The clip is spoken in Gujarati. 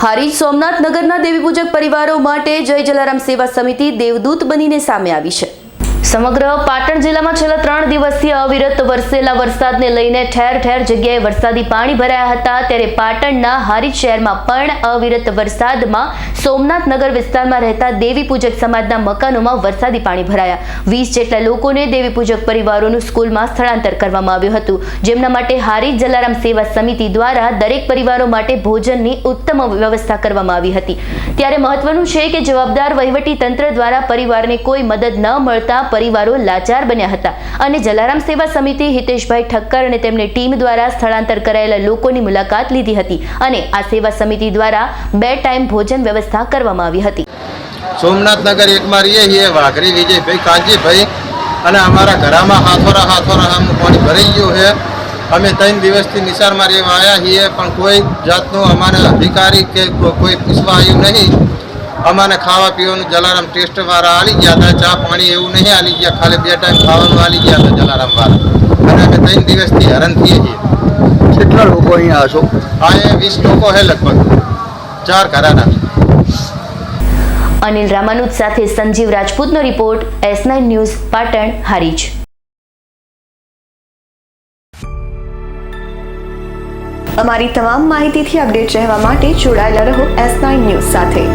હારીજ સોમનાથ નગરના દેવી પૂજક પરિવારો માટે જય જલારામ સેવા સમિતિ દેવદૂત બનીને સામે આવી છે. સમગ્ર પાટણ જિલ્લામાં છેલ્લા ત્રણ દિવસથી અવિરત વરસેલા વરસાદને લઈને ઠેર ઠેર જગ્યાએ વરસાદી પાણી ભરાયા હતા. ત્યારે પાટણના હારીજ શહેરમાં પણ અવિરત વરસાદમાં સોમનાથ નગર વિસ્તારમાં રહેતા દેવી પૂજક સમાજના મકાનોમાં વરસાદી પાણી ભરાયા. વીસ જેટલા લોકોને દેવી પૂજક પરિવારોનું સ્કૂલમાં સ્થળાંતર કરવામાં આવ્યું હતું. જેમના માટે હારીજ જલારામ સેવા સમિતિ દ્વારા દરેક પરિવારો માટે ભોજનની ઉત્તમ વ્યવસ્થા કરવામાં આવી હતી. ત્યારે મહત્વનું છે કે જવાબદાર વહીવટી તંત્ર દ્વારા પરિવારને કોઈ મદદ ન મળતા પરિવારો લાચાર બન્યા હતા અને જલારામ સેવા સમિતિ હિતેશભાઈ ઠક્કર અને તેમની ટીમ દ્વારા સ્થળાંતર કરાયેલા લોકોની મુલાકાત લીધી હતી અને આ સેવા સમિતિ દ્વારા બે ટાઈમ ભોજન વ્યવસ્થા કરવામાં આવી હતી. સોમનાથનગર એકમાં રહીએ છીએ, વાઘરી, વિજયભાઈ કાનજીભાઈ અને અમારા ઘરામાં હાથોરા હાથોરા આમનું પાણી ભરાઈ ગયું છે. અમે ત્રણ દિવસથી નિશાળ રહેવા આવ્યા છીએ, પણ કોઈ જાતનું અમારા અધિકારી કે કોઈ પૂછવા આવ્યું નહીં. અમારે ખાવા પીવાનું જલારામ ટેસ્ટ વાળા આલી ગયા હતા ચા પાણી એવું નહીં આલી ગયા ખાલી બે ટાઈમ ખાવાનું આલી ગયા હતા જલારામ વાળા. અને અમે ત્રણ દિવસથી હેરાન થઈએ છીએ. કેટલા લોકો અહીંયા હશો? આ એ વીસ લોકો હે લગભગ ચાર ઘરાના. અનિલ રામાનુજ સાથે Sanjeev રાજપૂતનો report S nine news Patan Harij. અમારી તમામ માહિતીથી અપડેટ રહેવા માટે જોડાયેલા રહો એસ નાઇન ન્યૂઝ સાથે.